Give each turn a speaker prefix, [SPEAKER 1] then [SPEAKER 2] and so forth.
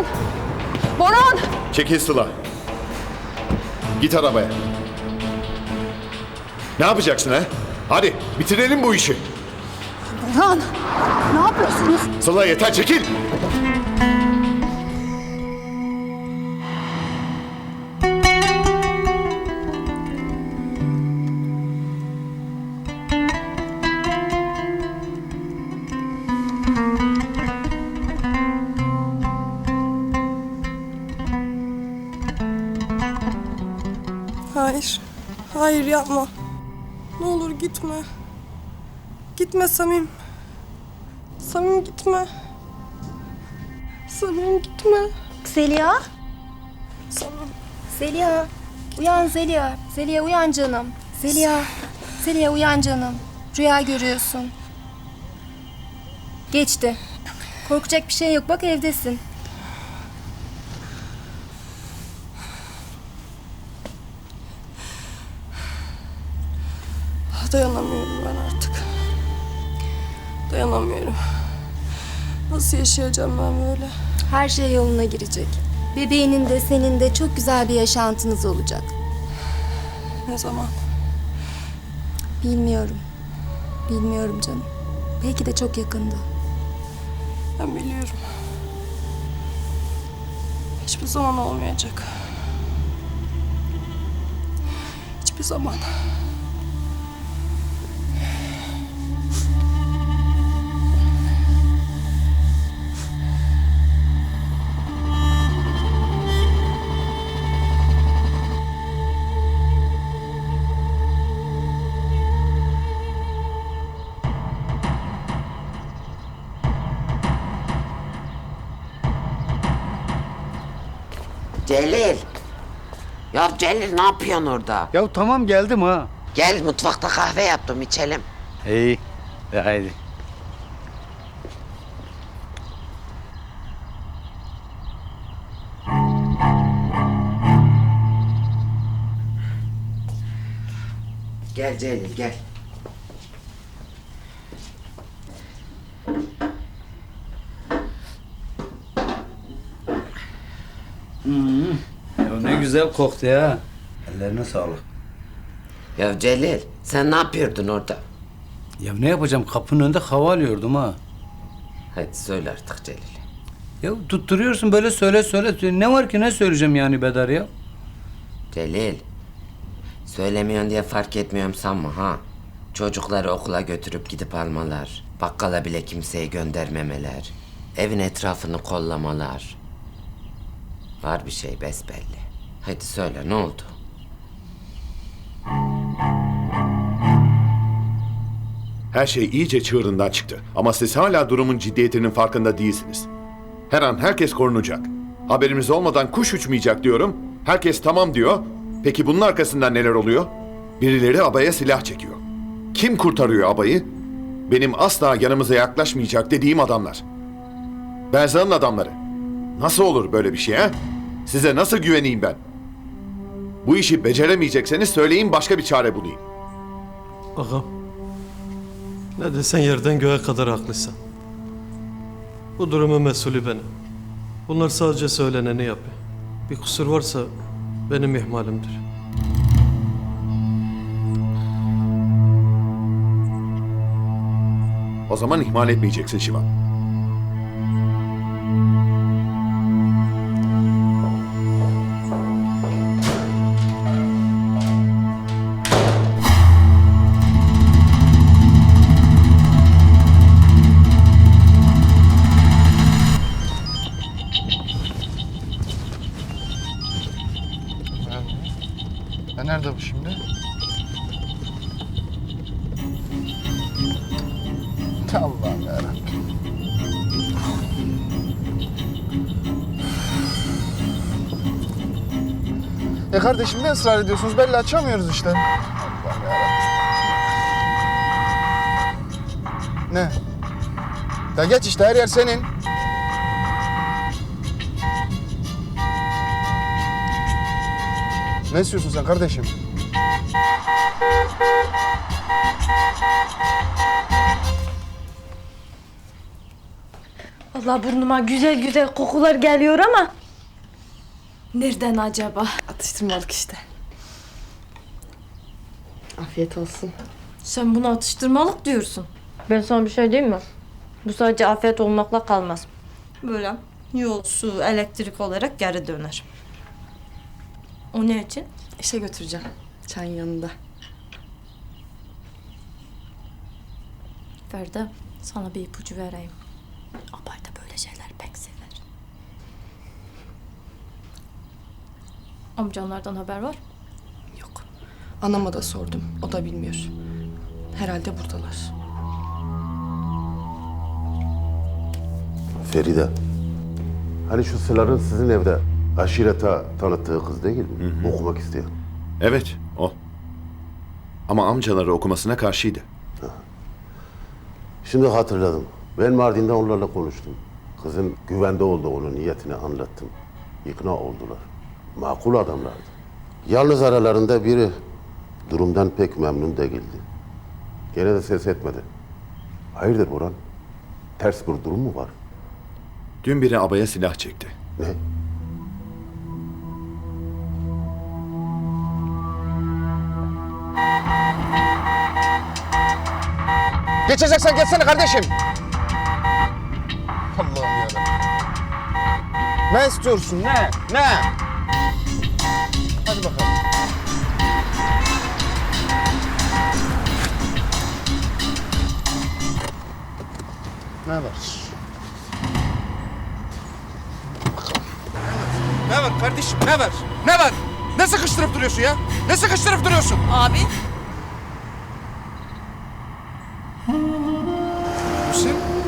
[SPEAKER 1] Boran! Boran! Çekil Sıla. Git arabaya. Ne yapacaksın ha? Hadi bitirelim bu işi.
[SPEAKER 2] Boran! Ne yapıyorsunuz?
[SPEAKER 1] Sıla yeter çekil!
[SPEAKER 3] Hayır. Hayır yapma. Ne olur gitme. Gitme Samim. Samim gitme. Samim gitme.
[SPEAKER 4] Zeliha?
[SPEAKER 3] Samim.
[SPEAKER 4] Zeliha. Uyan Zeliha. Zeliha uyan canım. Zeliha. Zeliha uyan canım. Rüya görüyorsun. Geçti. Korkacak bir şey yok. Bak evdesin.
[SPEAKER 3] Dayanamıyorum ben artık. Dayanamıyorum. Nasıl yaşayacağım ben böyle?
[SPEAKER 4] Her şey yoluna girecek. Bebeğinin de senin de çok güzel bir yaşantınız olacak.
[SPEAKER 3] Ne zaman?
[SPEAKER 4] Bilmiyorum. Bilmiyorum canım. Belki de çok yakında.
[SPEAKER 3] Ben biliyorum. Hiçbir zaman olmayacak. Hiçbir zaman.
[SPEAKER 5] Celil. Ya Celil ne yapıyorsun orada?
[SPEAKER 6] Ya tamam geldim ha.
[SPEAKER 5] Gel mutfakta kahve yaptım içelim.
[SPEAKER 6] İyi. E, haydi.
[SPEAKER 5] Gel Celil gel.
[SPEAKER 6] Ne güzel koktu ya. Ellerine sağlık.
[SPEAKER 5] Ya Celil sen ne yapıyordun orada?
[SPEAKER 6] Ya ne yapacağım kapının önünde hava alıyordum ha.
[SPEAKER 5] Hadi söyle artık Celil.
[SPEAKER 6] Ya tutturuyorsun böyle söyle söyle. Ne var ki ne söyleyeceğim yani Bedar ya?
[SPEAKER 5] Celil. Söylemiyorsun diye fark etmiyorum sanma ha. Çocukları okula götürüp gidip almalar. Bakkala bile kimseyi göndermemeler. Evin etrafını kollamalar. Var bir şey besbelli. Hadi söyle ne oldu?
[SPEAKER 1] Her şey iyice çığırından çıktı. Ama siz hala durumun ciddiyetinin farkında değilsiniz. Her an herkes korunacak. Haberimiz olmadan kuş uçmayacak diyorum. Herkes tamam diyor. Peki bunun arkasından neler oluyor? Birileri abaya silah çekiyor. Kim kurtarıyor abayı? Benim asla yanımıza yaklaşmayacak dediğim adamlar. Berzan'ın adamları. Nasıl olur böyle bir şey ha? Size nasıl güveneyim ben? Bu işi beceremeyecekseniz söyleyin başka bir çare bulayım.
[SPEAKER 7] Ağam. Ne desen yerden göğe kadar haklısın. Bu durumun mesulü benim. Bunlar sadece söyleneni yapıyor. Bir kusur varsa benim ihmalimdir.
[SPEAKER 1] O zaman ihmal etmeyeceksin Şivan.
[SPEAKER 8] Nerede bu şimdi? Allah'ım yarabbim. E kardeşim ne ısrar ediyorsunuz? Belli açamıyoruz işte. Allah'ım yarabbim. Ne? Ya geç işte her yer senin. Ne istiyorsun sen kardeşim?
[SPEAKER 9] Allah burnuma güzel güzel kokular geliyor ama Nereden acaba?
[SPEAKER 3] Atıştırmalık işte. Afiyet olsun.
[SPEAKER 9] Sen buna atıştırmalık diyorsun. Ben sana bir şey diyeyim mi? Bu sadece afiyet olmakla kalmaz. Böyle yol, su, elektrik olarak geri döner. O ne için?
[SPEAKER 3] İşe götüreceğim. Çayın yanında.
[SPEAKER 9] Ferda, sana bir ipucu vereyim. Abay da böyle şeyler pek sever. Amcanlardan haber var.
[SPEAKER 3] Yok. Anama da sordum. O da bilmiyor. Herhalde buradalar.
[SPEAKER 10] Feride. Hani şu Sıla'nın sizin evde aşirete tanıttığı kız değil mi? Okumak isteyen.
[SPEAKER 1] Evet, o. Ama amcaları okumasına karşıydı.
[SPEAKER 10] Şimdi hatırladım. Ben Mardin'de onlarla konuştum. Kızın güvende olduğunu niyetini anlattım. İkna oldular. Makul adamlardı. Yalnız aralarında biri durumdan pek memnun değildi. Gene de ses etmedi. Hayırdır Burhan? Ters bir durum mu var?
[SPEAKER 1] Dün biri abaya silah çekti.
[SPEAKER 10] Ne?
[SPEAKER 8] Geçeceksen geçsene kardeşim. Allah'ım yarabbim. Ne istiyorsun ne? Ne? Hadi bakalım. Ne var?
[SPEAKER 11] Ne var kardeşim ne var? Ne var? Ne sıkıştırıp duruyorsun ya? Ne sıkıştırıp duruyorsun?
[SPEAKER 9] Abi.
[SPEAKER 11] Hüseyin